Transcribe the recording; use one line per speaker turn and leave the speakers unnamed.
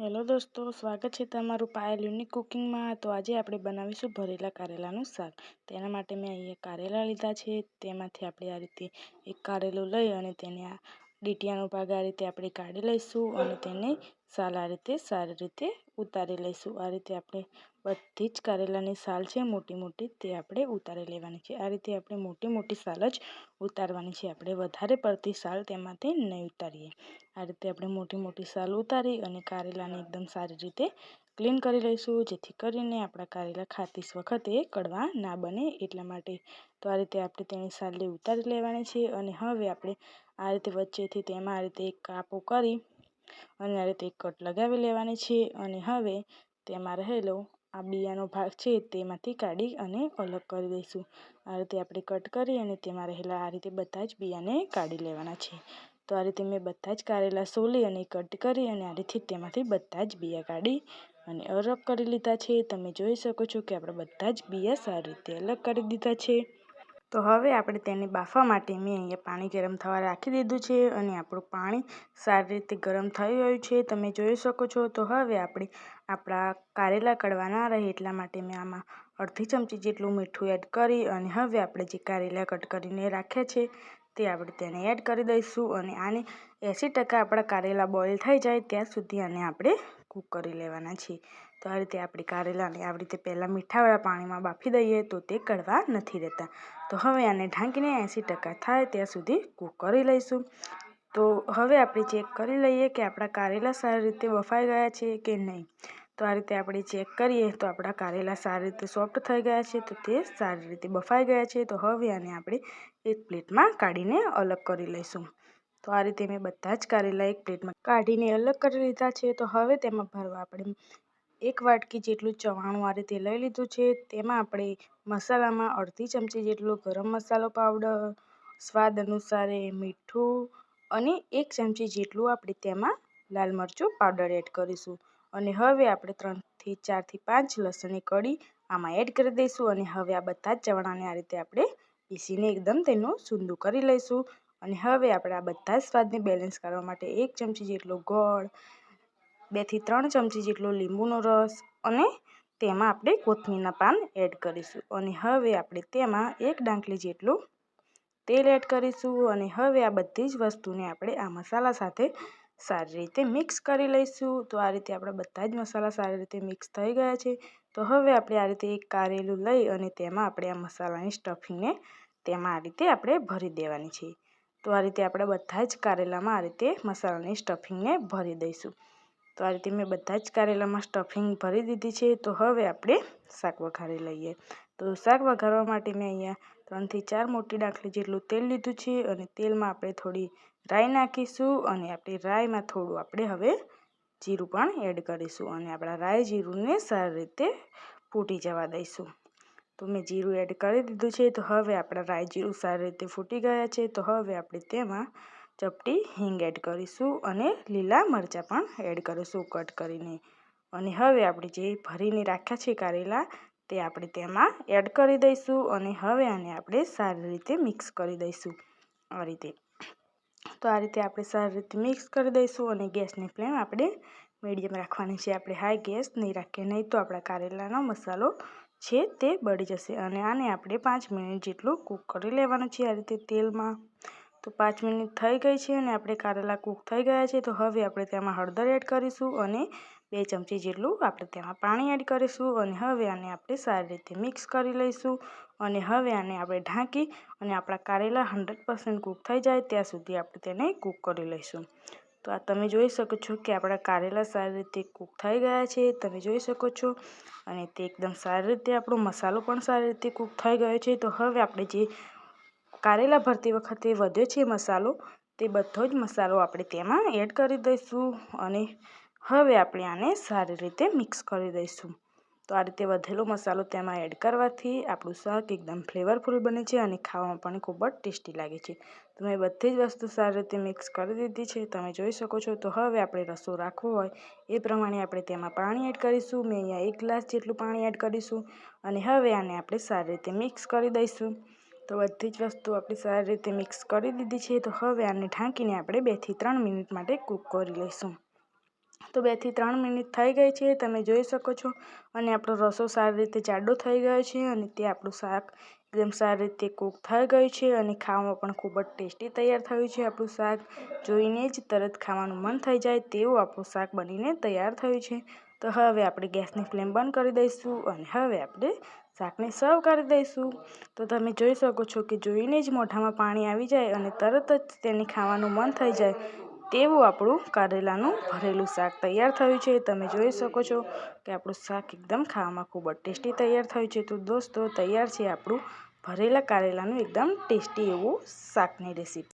Hello દોસ્તો, સ્વાગત છે તમારું પાયલ યુનિક કુકિંગમાં. તો આજે આપણે બનાવીશું ભરેલા કારેલાનું શાક. તેના માટે મેં અહીંયા કારેલા લીધા છે. તેમાંથી આપણે આ રીતે એક કારેલું લઈ અને તેને આ ડીટીયાનો ભાગ આ રીતે આપણે કાઢી લઈશું અને તેને સાલ આ રીતે સારી રીતે ઉતારી લઈશું. આ રીતે આપણે બધી જ કારેલાની સાલ છે, મોટી મોટી, તે આપણે ઉતારી લેવાની છે. આ રીતે આપણે મોટી મોટી સાલ જ ઉતારવાની છે. આપણે વધારે પડતી સાલ તેમાંથી નહીં ઉતારીએ. આ રીતે આપણે મોટી મોટી સાલ ઉતારી અને કારેલાને એકદમ સારી રીતે ક્લીન કરી લઈશું, જેથી કરીને આપણા કારેલા ખાતી વખતે કડવા ના બને એટલા માટે. તો આ રીતે આપણે તેની સાલી ઉતારી લેવાની છે અને હવે આપણે આ રીતે વચ્ચેથી તેમાં આ રીતે એક કાપો કરી અને આ રીતે એક કટ લગાવી લેવાની છે અને હવે તેમાં રહેલો આ બિયાનો ભાગ છે તેમાંથી કાઢી અને અલગ કરી દઈશું. આ રીતે આપણે કટ કરી અને તેમાં રહેલા આ રીતે બધા જ બિયાને કાઢી લેવાના છે. તો આ રીતે મેં બધા જ કારેલા સોલી અને કટ કરી અને આ રીતે તેમાંથી બધા જ બિયા કાઢી અને અલગ કરી લીધા છે. તમે જોઈ શકો છો કે આપણે બધા જ બિયા સારી રીતે અલગ કરી દીધા છે. તો હવે આપણે તેને બાફવા માટે મેં અહીંયા પાણી ગરમ થવા રાખી દીધું છે અને આપણું પાણી સારી રીતે ગરમ થઈ ગયું છે. તમે જોઈ શકો છો. તો હવે આપણે આપણા કારેલા કડવા ના રહે એટલા માટે મેં આમાં અડધી ચમચી જેટલું મીઠું એડ કરી અને હવે આપણે જે કારેલા કટ કરીને રાખ્યા છે તે આપણે તેને એડ કરી દઈશું અને આને એંસી ટકા આપણા કારેલા બોઇલ થઈ જાય ત્યાં સુધી આને આપણે કૂક કરી લેવાના છે તો આ રીતે આપણે કારેલાને આવી રીતે પહેલાં મીઠાવાળા પાણીમાં બાફી દઈએ તો તે કડવા નથી રહેતા તો હવે આને ઢાંકીને એંસી ટકા થાય ત્યાં સુધી કૂક કરી લઈશું. તો હવે આપણે ચેક કરી લઈએ કે આપણા કારેલા સારી રીતે બફાઈ ગયા છે કે નહીં. તો આ રીતે આપણે ચેક કરીએ તો આપણા કારેલા સારી રીતે સોફ્ટ થઈ ગયા છે તો તે સારી રીતે બફાઈ ગયા છે. તો હવે આને આપણે એક પ્લેટમાં કાઢીને અલગ કરી લઈશું. તો આ રીતે મેં બધા જ કારેલા એક પ્લેટમાં કાઢીને અલગ કરી લીધા છે. તો હવે તેમાં ભરવા આપણે એક વાટકી જેટલું ચવાણું આ રીતે લઈ લીધું છે. તેમાં આપણે મસાલામાં અડધી ચમચી જેટલો ગરમ મસાલો પાવડર સ્વાદ અનુસારે મીઠું અને એક ચમચી જેટલું આપણે તેમાં લાલ મરચું પાવડર એડ કરીશું. અને હવે આપણે ત્રણથી ચારથી પાંચ લસણની કળી આમાં એડ કરી દઈશું અને હવે આ બધા જ ચવાણાને આ રીતે આપણે પીસીને એકદમ તેનું સૂંદું કરી લઈશું. અને હવે આપણે આ બધા જ સ્વાદને બેલેન્સ કરવા માટે એક ચમચી જેટલો ગોળ બેથી ત્રણ ચમચી જેટલો લીંબુનો રસ અને તેમાં આપણે કોથમીરના પાન એડ કરીશું. અને હવે આપણે તેમાં એક ડાંકલી જેટલું તેલ એડ કરીશું અને હવે આ બધી જ વસ્તુને આપણે આ મસાલા સાથે સારી રીતે મિક્સ કરી લઈશું. તો આ રીતે આપણા બધા જ મસાલા સારી રીતે મિક્સ થઈ ગયા છે. તો હવે આપણે આ રીતે એક કારેલું લઈ અને તેમાં આપણે આ મસાલાની સ્ટફિંગને તેમાં આ રીતે આપણે ભરી દેવાની છે. તો આ રીતે આપણે બધા જ કારેલામાં આ રીતે મસાલાની સ્ટફિંગને ભરી દઈશું. તો આ રીતે મેં બધા જ કારેલામાં સ્ટફિંગ ભરી દીધી છે. તો હવે આપણે શાક વઘારી લઈએ. તો શાક વઘારવા માટે મેં અહીંયા ત્રણથી ચાર મોટી ડાંખલી જેટલું તેલ લીધું છે અને તેલમાં આપણે થોડી રાઈ નાખીશું અને આપણી રાઈમાં થોડું આપણે હવે જીરું પણ એડ કરીશું અને આપણા રાઈ જીરુંને સારી રીતે ફૂટી જવા દઈશું. તો મેં જીરું એડ કરી દીધું છે. તો હવે આપણા રાઈ જીરું સારી રીતે ફૂટી ગયા છે. તો હવે આપણે તેમાં ચપટી હિંગ એડ કરીશું અને લીલા મરચાં પણ એડ કરીશું કટ કરીને. અને હવે આપણે જે ભરીને રાખ્યા છે કારેલા, તે આપણે તેમાં એડ કરી દઈશું અને હવે આને આપણે સારી રીતે મિક્સ કરી દઈશું આ રીતે. તો આ રીતે આપણે સારી રીતે મિક્સ કરી દઈશું અને ગેસની ફ્લેમ આપણે મીડિયમ રાખવાની છે. આપણે હાઈ ગેસ નહીં રાખીએ, નહીં તો આપણા કારેલાનો મસાલો છે તે બળી જશે અને આને આપણે પાંચ મિનિટ જેટલું કૂક કરી લેવાનું છે આ રીતે તેલમાં. તો પાંચ મિનિટ થઈ ગઈ છે અને આપણે કારેલા કૂક થઈ ગયા છે. તો હવે આપણે તેમાં હળદર એડ કરીશું અને બે ચમચી જેટલું આપણે તેમાં પાણી એડ કરીશું અને હવે આને આપણે સારી રીતે મિક્સ કરી લઈશું અને હવે આને આપણે ઢાંકી અને આપણા કારેલા હંડ્રેડ પર્સન્ટ કૂક થઈ જાય ત્યાં સુધી આપણે તેને કૂક કરી લઈશું. તો આ તમે જોઈ શકો છો કે આપણા કારેલા સારી રીતે કૂક થઈ ગયા છે. તમે જોઈ શકો છો અને તે એકદમ સારી રીતે આપણો મસાલો પણ સારી રીતે કૂક થઈ ગયો છે. તો હવે આપણે જે કારેલા ભરતી વખતે વધ્યો છે મસાલો, તે બધો જ મસાલો આપણે તેમાં એડ કરી દઈશું અને હવે આપણે આને સારી રીતે મિક્સ કરી દઈશું. તો આ રીતે વધેલો મસાલો તેમાં એડ કરવાથી આપણું શાક એકદમ ફ્લેવરફુલ બને છે અને ખાવામાં પણ ખૂબ જ ટેસ્ટી લાગે છે. તો મેં બધી જ વસ્તુ સારી રીતે મિક્સ કરી દીધી છે. તમે જોઈ શકો છો. તો હવે આપણે રસો રાખવો હોય એ પ્રમાણે આપણે તેમાં પાણી એડ કરીશું. મેં અહીંયા એક ગ્લાસ જેટલું પાણી એડ કરીશું અને હવે આને આપણે સારી રીતે મિક્સ કરી દઈશું. તો બધી જ વસ્તુ આપણે સારી રીતે મિક્સ કરી દીધી છે. તો હવે આને ઢાંકીને આપણે બેથી ત્રણ મિનિટ માટે કૂક કરી લઈશું. તો બેથી ત્રણ મિનિટ થઈ ગઈ છે. તમે જોઈ શકો છો. અને આપણો રસો સારી રીતે જાડો થઈ ગયો છે અને તે આપણું શાક એકદમ સારી રીતે કૂક થઈ ગયું છે અને ખાવામાં પણ ખૂબ જ ટેસ્ટી તૈયાર થયું છે આપણું શાક. જોઈને જ તરત ખાવાનું મન થઈ જાય તેવું આપણું શાક બનીને તૈયાર થયું છે. તો હવે આપણે ગેસની ફ્લેમ બંધ કરી દઈશું અને હવે આપણે શાકને સર્વ કરી દઈશું. તો તમે જોઈ શકો છો કે જોઈને જ મોઢામાં પાણી આવી જાય અને તરત જ તેને ખાવાનું મન થઈ જાય તેવું આપણું કારેલાનું ભરેલું શાક તૈયાર થયું છે. તમે જોઈ શકો છો કે આપણું શાક એકદમ ખાવામાં ખૂબ જ ટેસ્ટી તૈયાર થયું છે. તો દોસ્તો, તૈયાર છે આપણું ભરેલા કારેલાનું એકદમ ટેસ્ટી એવું શાકની રેસીપી.